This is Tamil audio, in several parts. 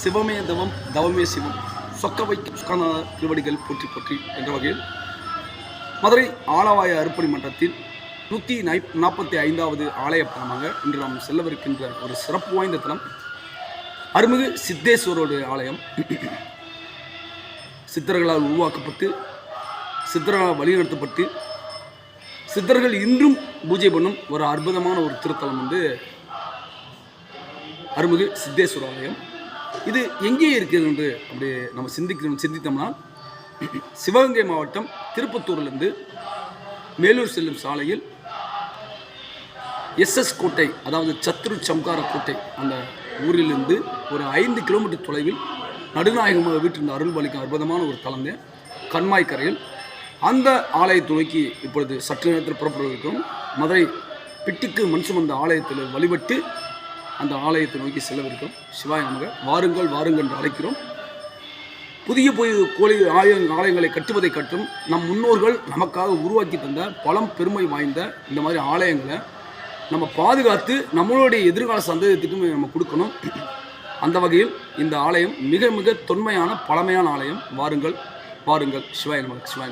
சிவமே தவம் தவமே சிவம். சொக்க வைக்கும் சுகாதார திருவடிகள் போற்றி போற்றி என்ற வகையில் மதுரை ஆலவாய அறுப்பணி மன்றத்தில் நூற்றி நை நாற்பத்தி ஐந்தாவது ஆலய பயணமாக இன்று நாம் செல்லவிருக்கின்ற ஒரு சிறப்பு வாய்ந்த தலம் அருமிகு சித்தேஸ்வரோட ஆலயம். சித்தர்களால் உருவாக்கப்பட்டு சித்தர்களால் வழிநடத்தப்பட்டு சித்தர்கள் இன்றும் பூஜை பண்ணும் ஒரு அற்புதமான ஒரு திருத்தலம் வந்து அருமிகு சித்தேஸ்வர ஆலயம். இது எங்கே இருக்கிறது என்று அப்படி நம்ம சிந்திக்கணும் சிந்தித்தோம்னா சிவகங்கை மாவட்டம் திருப்பத்தூர்லேருந்து மேலூர் செல்லும் சாலையில் எஸ்எஸ் கோட்டை அதாவது சத்ரு சம்கார கோட்டை அந்த ஊரிலிருந்து ஒரு ஐந்து கிலோமீட்டர் தொலைவில் நடுநாயகமாக வீட்டிருந்த அருள்பாலிக்கும் அற்புதமான ஒரு தலங்க கண்மாய் கரையில் அந்த ஆலயத்தை நோக்கி இப்பொழுது சற்று நேரத்தில் புறப்படுவதற்கும் மதுரை பிட்டிக்கு மண் சுமந்த ஆலயத்தில் வழிபட்டு அந்த ஆலயத்தை நோக்கி செல்லவிருக்கிறோம். சிவாய நமக. வாருங்கள் வாருங்கள் என்று அழைக்கிறோம். புதிய புதிய கோழி ஆலய ஆலயங்களை கட்டுவதை கட்டும் நம் முன்னோர்கள் நமக்காக உருவாக்கி தந்த பழம் பெருமை வாய்ந்த இந்த மாதிரி ஆலயங்களை நம்ம பாதுகாத்து நம்மளுடைய எதிர்கால சந்தேகத்துக்கும் நம்ம கொடுக்கணும். அந்த வகையில் இந்த ஆலயம் மிக மிக தொன்மையான பழமையான ஆலயம். வாருங்கள் வாருங்கள். சிவாய நமக சிவாய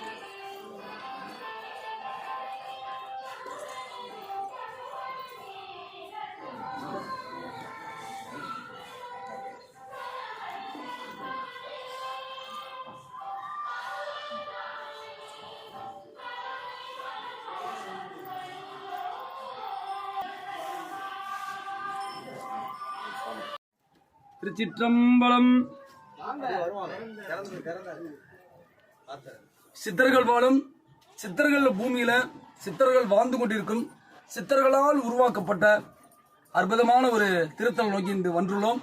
திருச்சிற்றம்பலம். சித்தர்கள் வாழும் சித்தர்கள் பூமியில சித்தர்கள் வாழ்ந்து கொண்டிருக்கும் சித்தர்களால் உருவாக்கப்பட்ட அற்புதமான ஒரு திருத்தல் நோக்கி இன்று வந்துள்ளோம்.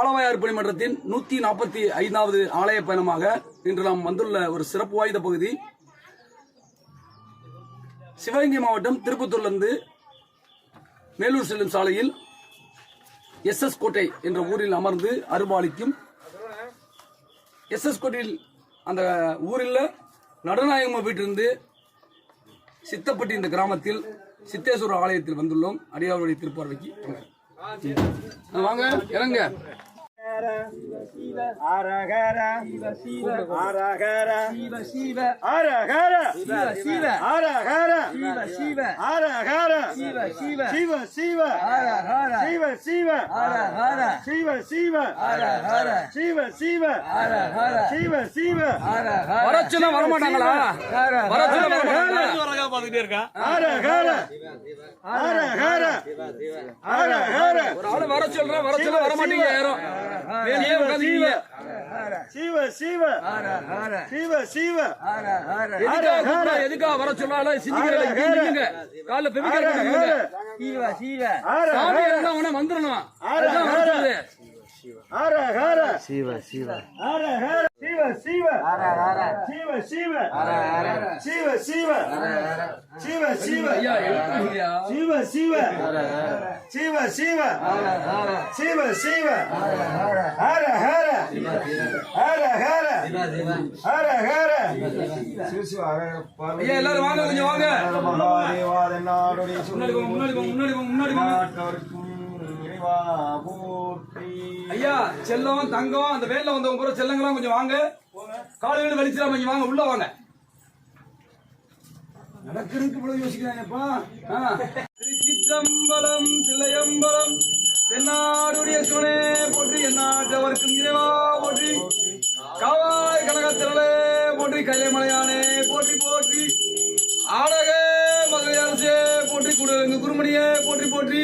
ஆலவாயார் பணிமன்றத்தின் நூத்தி நாற்பத்தி ஐந்தாவது ஆலய பயணமாக இன்று நாம் வந்துள்ள ஒரு சிறப்பு வாய்ந்த பகுதி. சிவகங்கை மாவட்டம் திருப்பத்தூர்லேருந்து மேலூர் செல்லும் சாலையில் எஸ் எஸ் கோட்டை என்ற ஊரில் அமர்ந்து அருபாலிக்கும் எஸ் எஸ் கோட்டையில் அந்த ஊரில் நடுநாயகம் வீட்டிலிருந்து சித்தப்பட்டி இந்த கிராமத்தில் சித்தேஸ்வரர் ஆலயத்தில் வந்துள்ளோம். அடியாருடைய திருப்பார்வைக்கு வாங்க இறங்க. அரகர சிவ அரகர சிவ சிவ சிவ சிவ அரகர சிவ சிவ அரகர சிவ சிவ சிவ சிவ அரகர சிவ சிவ அரகர சிவ சிவ அரகர சிவ சிவ அரகர சிவ சிவ அரகர வரச்சுன்னா வரமாட்டாங்களா வரச்சுன்னா வரமாட்டாங்களா அரகர அரகர அரகர ஒரு ஆளு வர சொல்றேன் வர சொல்ல வர மாட்டீங்க யாரும் சிவ சிவ. சிவ சிவ. எதுக்காக கூப்பிட்டா, எதுக்காக வர சொன்னாலும் காலைல பெமிக்கல் குடிக்குங்க சிவ சிவ. சாமி உடனே வந்துடணும். அதுதான் வர சொல்லுது அரஹர சிவ சிவ அரஹர சிவ சிவ அரஹர சிவ சிவ அரஹர சிவ சிவ சிவ சிவ ஐயா எழுத்துங்கய்யா சிவ சிவ சிவ சிவ சிவ சிவ அரஹர அரஹர அரஹர சிவ சிவ ஐயா எல்லாரும் வாங்க கொஞ்சம் வாங்க முன்னாடி போங்க முன்னாடி போங்க முன்னாடி போங்க முன்னாடி போங்க ஐயா செல்லம் தங்கம் அந்த வேல்ல வந்தவங்க பூரா செல்லங்களாம் கொஞ்சம் வாங்க. காலை வீடு வெளிச்சிடாம கொஞ்சம் வாங்க உள்ள வாங்க. நடக்கிறதுக்கு இவ்வளவு யோசிக்கிறாங்கப்பா. திருச்சிற்றம்பலம் தில்லையம்பலம் தென்னாடுடைய சிவனே போற்றி எந்நாட்டவர்க்கும் இறைவா போற்றி. காவாய் கனகத்திரளே போற்றி கையமலையானே போற்றி போற்றி. ஆடக மதுரை அரசே போற்றி குடுங்க குருமணியே போற்றி போற்றி.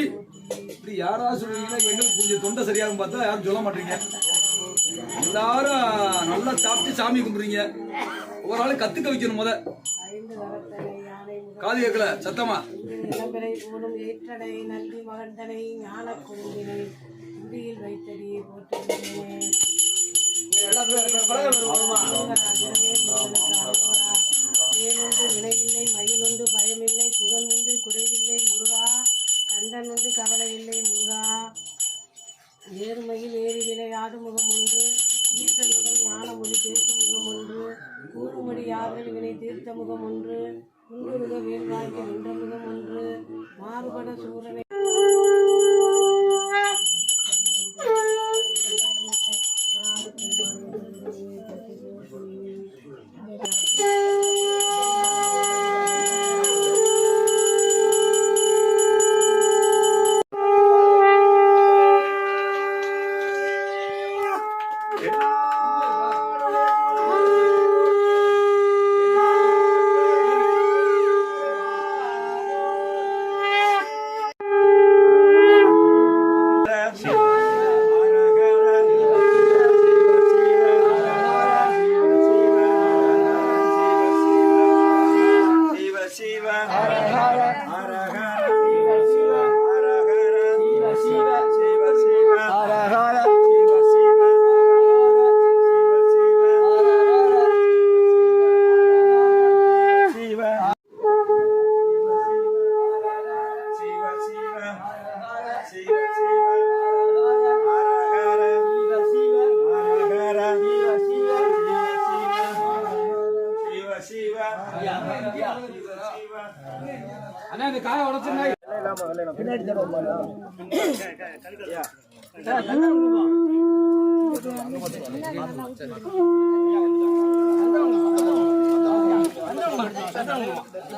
இப்படி யாரா சொல்றீங்கன்னா எங்களுக்கு கொஞ்சம் தொண்டை சரியாகும் பார்த்தா யாரும் சொல்ல மாட்டீங்க. எல்லாரும் நல்லா சாப்பிட்டு சாமி கும்பிடுறீங்க. ஒரு ஆளு கத்துக்க வைக்கணும் முத. காது கேட்கல சத்தமா? இளம்பிறை போலும் ஏற்றடை நன்றி மகந்தனை ஞான கொழுந்தினை குடியில் வைத்தடியை போற்றுகிறேன்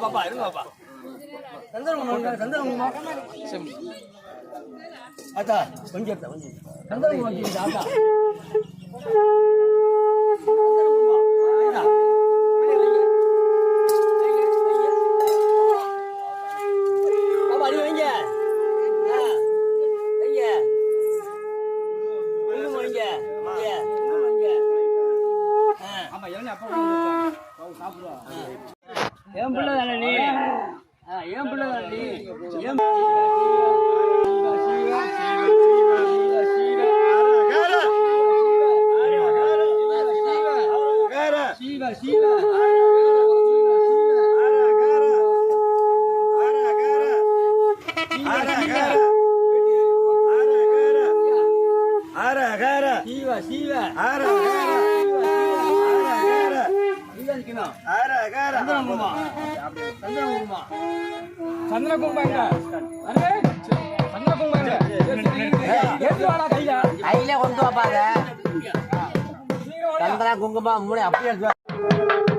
பாப்பா இருங்க பாப்பா சந்தர்மம் சந்தர்மமா ஆத்தா கொஞ்சம் கொஞ்சம் சந்தர்மம் ஆத்தா சந்திரா குங்குமம் மூணு அப்படியே Bye.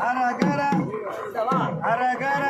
அரகர அரகர